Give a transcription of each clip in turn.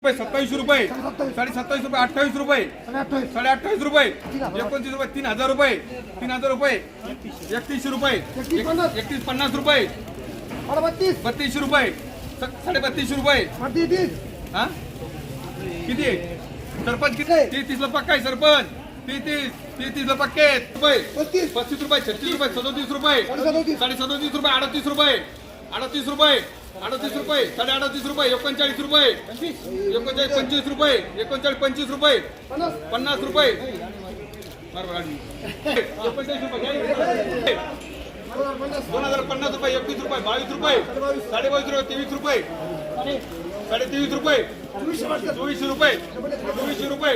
रुपये सत्तावीसशे रुपये. साडे सत्तावीस रुपये अठ्ठावीस रुपये. साडे अठ्ठावीस रुपये. एकोणतीस रुपये तीन हजार रुपये. तीन हजार रुपये. एकतीसशे रुपये. एकतीस पन्नास. एकतीस रुपये. बत्तीस. बत्तीसशे रुपये. साडे बत्तीसशे रुपये. बत्तीस हा? किती? आहे? सरपंच किती? तीस तीसला पक्का आहे सरपंच. तीस तीस तीसला पक्के. रुपये. पस्तीस पस्तीस रुपये छत्तीस रुपये सदोतीस रुपये. साडे सदोतीस रुपये अडतीस रुपये. अडतीस रुपये अडतीस रुपये साडे अडतीस रुपये एकोणचाळीस रुपये. एकोणचाळीस पंचवीस रुपये एकोणचाळीस पंचवीस रुपये. पन्नास रुपये. एकोणचाळीस रुपये दोन हजार पन्नास रुपये एकवीस रुपये बावीस रुपये. साडे बावीस रुपये तेवीस रुपये. साडे तेवीस रुपये. चोवीसशे रुपये. चोवीसशे रुपये.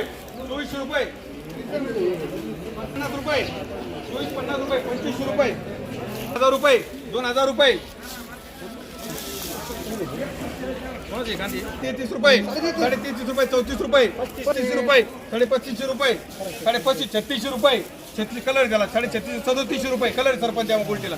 चोवीसशे रुपये. पन्नास रुपये. चोवीस पन्नास रुपये पंचवीसशे रुपये. हजार रुपये दोन हजार रुपये. तेहतीस रुपये. साडे तेहतीस रुपये चौतीस रुपये. पस्तीस रुपये साडे पस्तीसशे रुपये साडे पस्तीस छत्तीसशे रुपये. छत्तीस कलर झाला साडे छत्तीस सदोतीसशे रुपये. कलर सरपंच या गोल्टीला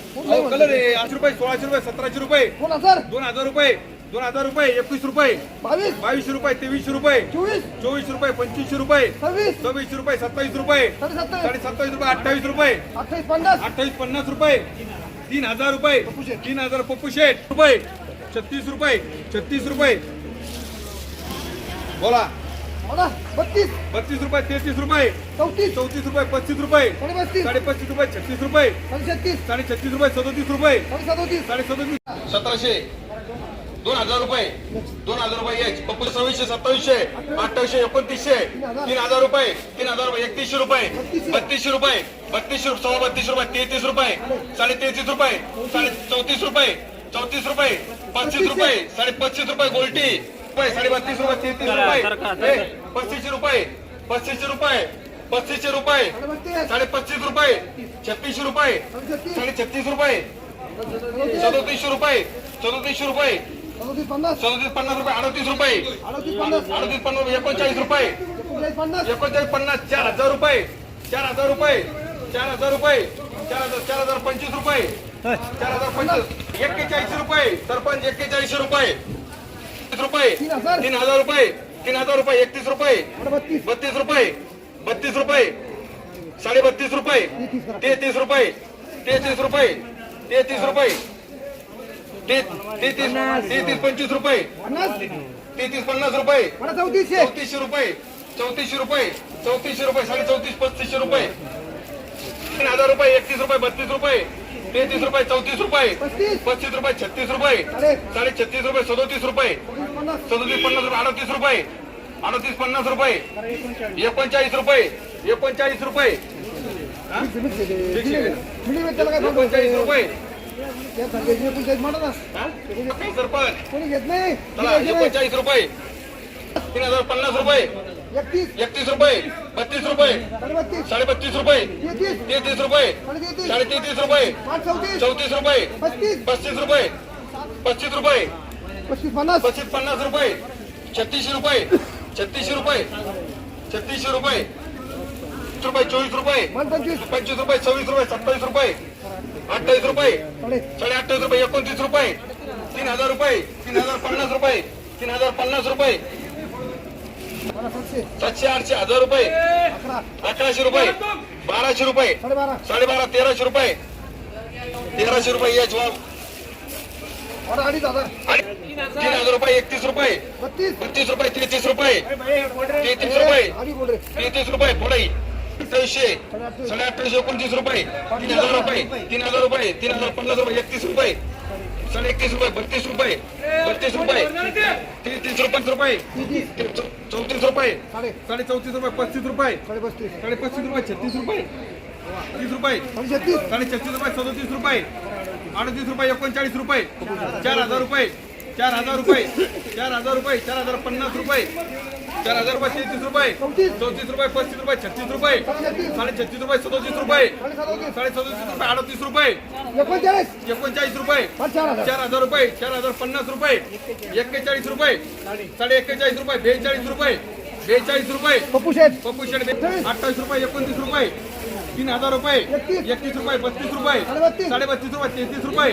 कलर आठशे रुपये सोळाशे रुपये सतराशे रुपये. दोन हजार. रुपये दोन हजार रुपये एकवीस रुपये. बावीस. रुपये तेवीसशे रुपये. चोवीस. चोवीस रुपये पंचवीसशे रुपये. सव्वीस. रुपये सत्तावीस रुपये. साडे सत्तावीस साडे सत्तावीस रुपये अठ्ठावीस रुपये. अठ्ठावीस पन्नास. अठ्ठावीस पन्नास रुपये. तीन हजार रुपये. तीन हजार पप्पू शेठ रुपये. छत्तीस रुपये छत्तीस रुपये. बोला. बत्तीस. बत्तीस रुपये तेहतीस रुपये. चौतीस. चौतीस रुपये पस्तीस रुपये. साडे पस्तीस साडे पस्तीस रुपये छत्तीस रुपये. साडे छत्तीस साडे छत्तीस रुपये सदोतीस रुपये. साडे सदोतीस साडे सदोतीस सतराशे. दोन हजार रुपये. दोन हजार रुपये एक पप्पू सव्वीसशे सत्तावीसशे. अठ्ठावीसशे एकोणतीसशे. तीन हजार रुपये. तीन हजार रुपये एकतीसशे रुपये. बत्तीसशे. रुपये. बत्तीसशे सव्वा बत्तीसशे रुपये तेहतीस रुपये. साडे तेहतीस रुपये. साडे चौतीस रुपये. चौतीस रुपये पस्तीस रुपये साडे पस्तीस रुपये गोल्टी. रुपये साडे बत्तीस रुपये तेहतीस रुपये. पस्तीसशे रुपये पस्तीसशे रुपये पस्तीसशे रुपये साडे पस्तीस रुपये छत्तीसशे रुपये साडे छत्तीस रुपये सदोतीस सदोतीसशे रुपये सदोतीसशे रुपये सदोतीस पन्नास रुपये अडतीस रुपये अडतीस पन्नास अडतीस पन्नास रुपये एकोणचाळीस रुपये एकोणचाळीस पन्नास चार हजार रुपये चार हजार रुपये चार हजार रुपये चार हजार चार हजार पंचवीस रुपये. चार हजार पंचवीस. एक्केचाळीस रुपये. सरपंच एक्केचाळीसशे रुपये. रुपये. तीन हजार. रुपये. तीन हजार रुपये. एकतीस रुपये. बत्तीस. रुपये. बत्तीस रुपये. साडे बत्तीस रुपये. तेहतीस रुपये. तेहतीस रुपये. तेहतीस रुपये. तेहतीस तेहतीस पंचवीस रुपये. तेहतीस पन्नास रुपये. चौतीसशे रुपये. चौतीसशे रुपये. चौतीसशे रुपये. साडे चौतीस पस्तीसशे रुपये. तीन हजार रुपये एकतीस रुपये बत्तीस रुपये तेहतीस रुपये चौतीस रुपये पस्तीस? रुपये छत्तीस रुपये साडे छत्तीस रुपये सदोतीस रुपये सदोतीस पन्नास. रुपये अडतीस रुपये अडतीस पन्नास रुपये एकोणचाळीस रुपये एकोणचाळीस रुपये? एकोणचाळीस रुपये? सरपंच. एकोणचाळीस रुपये. तीन हजार पन्नास रुपये. एकतीस रुपये. रुपये. साडे बत्तीस साडे बत्तीस रुपये. तेहतीस. रुपये. साडे तेहतीस साडे तेहतीस रुपये. चौतीस. रुपये. पस्तीस. रुपये. पस्तीस रुपये. पस्तीस पन्नास. पस्तीस पन्नास रुपये. छत्तीसशे रुपये. छत्तीसशे रुपये. छत्तीसशे रुपये. रुपये चोवीस रुपये. पंचवीस. रुपये सव्वीस रुपये सत्तावीस रुपये. अठ्ठावीस रुपये. साडे अठ्ठावीस रुपये एकोणतीस रुपये. तीन हजार रुपये. तीन हजार पन्नास रुपये. तीन हजार पन्नास रुपये. सातशे आठशे हजार रुपये. अकरा अकराशे रुपये. बाराशे रुपये. साडेबारा. तेराशे रुपये. तेराशे रुपये हजार. आणि तीन हजार रुपये एकतीस रुपये. बत्तीस. रुपये तेहतीस रुपये. तेहतीस रुपये. तेहतीस रुपये पुढे. अठ्ठावीसशे साडे अठ्ठावीसशे एकोणतीस रुपये. तीन हजार रुपये. तीन हजार रुपये. तीन हजार पन्नास रुपये एकतीस रुपये. साडे एकतीस रुपये बत्तीस रुपये. बत्तीस रुपये. तेहतीस रुपये रुपये. चौतीस रुपये. साडे साडे चौतीस रुपये पस्तीस रुपये. साडे पस्तीस. साडे पस्तीस रुपये छत्तीस रुपये. तीस रुपये. साडे छत्तीस. साडे छत्तीस रुपये सदोतीस रुपये. अडतीस रुपये एकोणचाळीस रुपये. चार हजार रुपये. चार हजार रुपये. चार हजार रुपये चार हजार पन्नास रुपये. चार हजार रुपये तेहतीस रुपये. चौतीस रुपये पस्तीस रुपये छत्तीस रुपये. साडे छत्तीस रुपये सदोतीस रुपये. साडे सदोतीस रुपये अडतीस रुपये. एकोणचाळीस. रुपये. चार हजार. रुपये चार हजार पन्नास रुपये. एक्केचाळीस रुपये. साडे एक्केचाळीस रुपये बेचाळीस रुपये. बेचाळीस रुपये. पप्पू शेठ. पप्पू शेड अठ्ठावीस रुपये एकोणतीस रुपये. तीन हजार रुपये. एकतीस. रुपये बत्तीस रुपये. साडे बत्तीस. रुपये तेहतीस रुपये.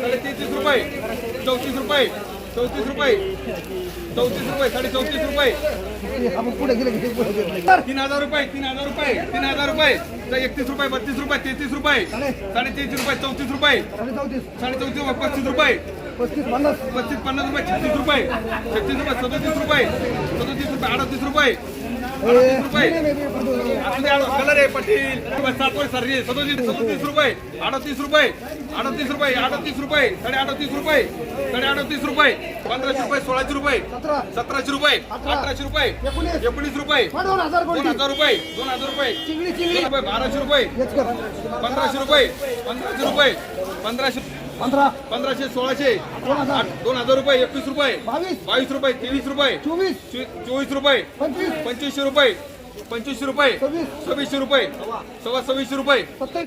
साडे तेहतीस रुपये. चौतीस रुपये. चौतीस रुपये. चौतीस रुपये साडे चौतीस रुपये तीन हजार रुपये तीन हजार रुपये तीन हजार रुपये. एकतीस रुपये बत्तीस रुपये तेहतीस रुपये. साडे तेहतीस रुपये चौतीस रुपये. साडे चौतीस रुपये पस्तीस रुपये. पस्तीस पन्नास रुपये छत्तीस रुपये. छत्तीस रुपये सदोतीस रुपये. सदोतीस रुपये अडतीस रुपये. रुपये. कलर आहे पटील सात सर्री सदोतीस सदोतीस रुपये अडतीस रुपये अडतीस रुपये अडतीस रुपये साडे अडतीस रुपये साडे अडतीस रुपये पंधराशे रुपये सोळाशे रुपये सतराशे रुपये अठराशे रुपये एकोणीस. रुपये दोन हजार रुपये दोन हजार रुपये रुपये बाराशे रुपये पंधराशे रुपये पंधराशे रुपये पंधराशे पंधरा. पंधराशे सोळाशे. दोन हजार. आठ- दोन हजार रुपये एकवीस रुपये. बावीस. बावीस रुपये तेवीस रुपये. चोवीस. चोवीस रुपये. पंचवीस. पंचवीसशे रुपये. पंचवीसशे रुपये. सव्वीस. सव्वीसशे रुपये. सव्वा सव्वीसशे रुपये.